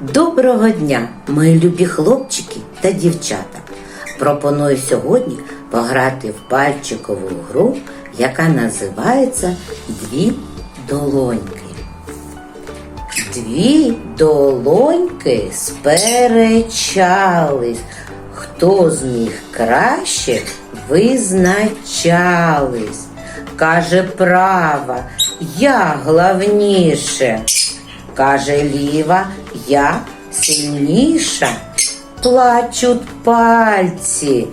Доброго дня, мої любі хлопчики та дівчата. Пропоную сьогодні пограти в пальчикову гру, яка називається Дві долоньки. Дві долоньки сперечались, хто зміг краще визначались. Каже права, я главніше. Каже ліва, я сильніша. Плачуть пальці.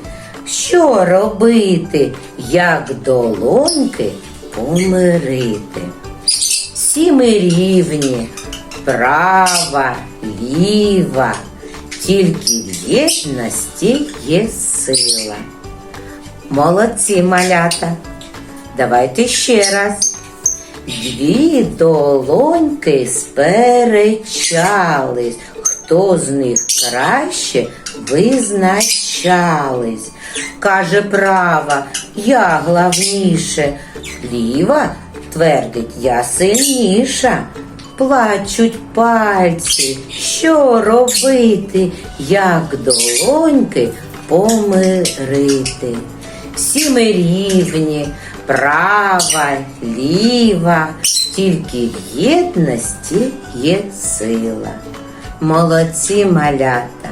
Що робити, як долоньки помирити? Всі ми рівні, права, ліва, тільки в єдності є сила. Молодці малята. Давайте ще раз. Дві долоньки сперечались, хто з них краще визначались. Каже права, я главніше, ліва твердить, я сильніша. Плачуть пальці, що робити, як долоньки помирити. Всі ми рівні, права, ліва, тільки в єдності є сила. Молодці малята.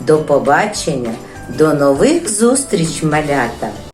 До побачення, до нових зустріч, малята!